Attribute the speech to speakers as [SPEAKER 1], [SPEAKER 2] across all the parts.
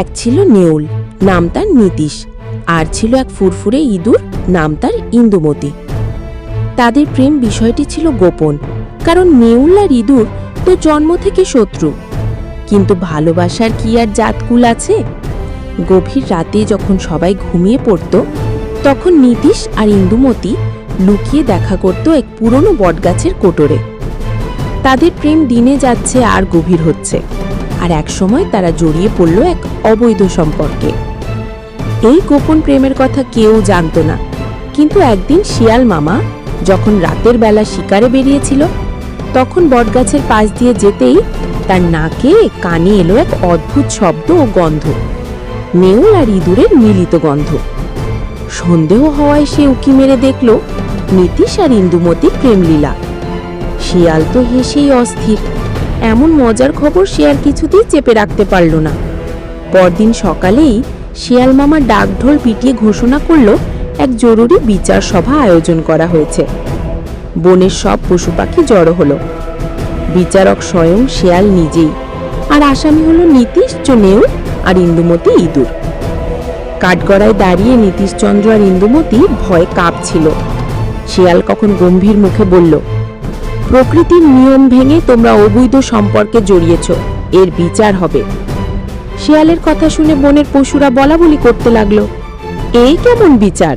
[SPEAKER 1] এক ছিল নেউল, নাম তার নীতিশ। আর ছিল এক ফুরফুরে ইঁদুর, নাম তার ইন্দুমতি। তাদের প্রেম বিষয়টি ছিল গোপন, কারণ নেউল আর ইঁদুর তো জন্ম থেকে শত্রু। কিন্তু ভালোবাসার কি আর জাতকুল আছে? গভীর রাতে যখন সবাই ঘুমিয়ে পড়ত, তখন নীতিশ আর ইন্দুমতি লুকিয়ে দেখা করত এক পুরনো বটগাছের কোটরে। তাদের প্রেম দিনে যাচ্ছে আর গভীর হচ্ছে। আর একসময় তারা জড়িয়ে পড়ল এক অবৈধ সম্পর্কে। এই গোপন প্রেমের কথা কেউ জানতো না। কিন্তু একদিন শিয়াল মামা যখন রাতের বেলা শিকারে বেরিয়েছিল, তখন বটগাছের পাশ দিয়ে যেতেই তার নাকে কানে এলো এক অদ্ভুত শব্দ ও গন্ধ। নেউল আর ইঁদুরের মিলিত গন্ধ। সন্দেহ হওয়ায় সে উকি মেরে দেখল নীতিশ আর ইন্দুমতির প্রেমলীলা। শিয়াল তো হেসেই অস্থির। এমন মজার খবর সে আর কিছুতেই চেপে রাখতে পারল না। পরদিন সকালেই শিয়াল মামা ডাকঢোল পিটিয়ে ঘোষণা করল, এক জরুরি বিচার সভা আয়োজন করা হয়েছে। বনের সব পশু পাখি জড়ো হলো। বিচারক স্বয়ং শিয়াল নিজেই, আর আসামি হলো নীতিশ, চনেউ আর ইন্দুমতি ইঁদুর। কাঠগড়ায় দাঁড়িয়ে নীতিশচন্দ্র আর ইন্দুমতি ভয়ে কাঁপছিল। শিয়াল কখন গম্ভীর মুখে বলল প্রকৃতির নিয়ম ভেঙে তোমরা অবৈধ সম্পর্কে জড়িয়েছ। এর বিচার হবে। শিয়ালের কথা শুনে বনের পশুরা বলা বলি করতে লাগল। এই কেমন বিচার?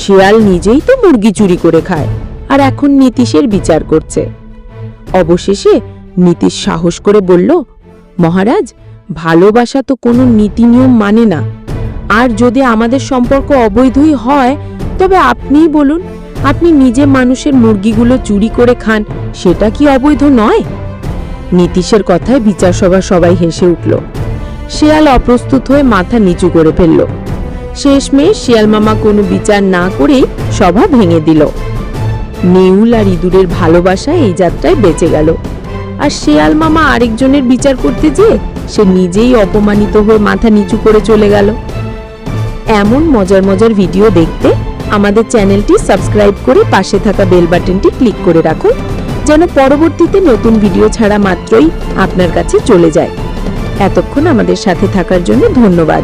[SPEAKER 1] শিয়াল নিজেই তো মুরগি চুরি করে খায়, আর এখন নীতিশের বিচার করছে। অবশেষে নীতিশ সাহস করে বলল, মহারাজ, ভালোবাসা তো কোনো নীতি নিয়ম মানে না। আর যদি আমাদের সম্পর্ক অবৈধই হয়, তবে আপনিই বলুন আপনি নিজে মানুষের মুরগিগুলো চুরি করে খান, সেটা কি অবৈধ নয়? নীতিশের কথায় বিচার সভা সবাই হেসে উঠল। শিয়াল অপ্রস্তুত হয়ে মাথা নিচু করে ফেলল। শেষমেশ শিয়াল মামা কোনো বিচার না করেই সভা ভেঙে দিল। নেউল আর ইঁদুরের ভালোবাসা এই যাত্রায় বেঁচে গেল। আর শেয়াল মামা আরেকজনের বিচার করতে যেয়ে সে নিজেই অপমানিত হয়ে মাথা নিচু করে চলে গেল। এমন মজার মজার ভিডিও দেখতে আমাদের চ্যানেলটি সাবস্ক্রাইব করে পাশে থাকা বেল বাটনটি ক্লিক করে রাখুন, যেন পরবর্তীতে নতুন ভিডিও ছাড়া মাত্রই আপনার কাছে চলে যায়। এতক্ষণ আমাদের সাথে থাকার জন্য ধন্যবাদ।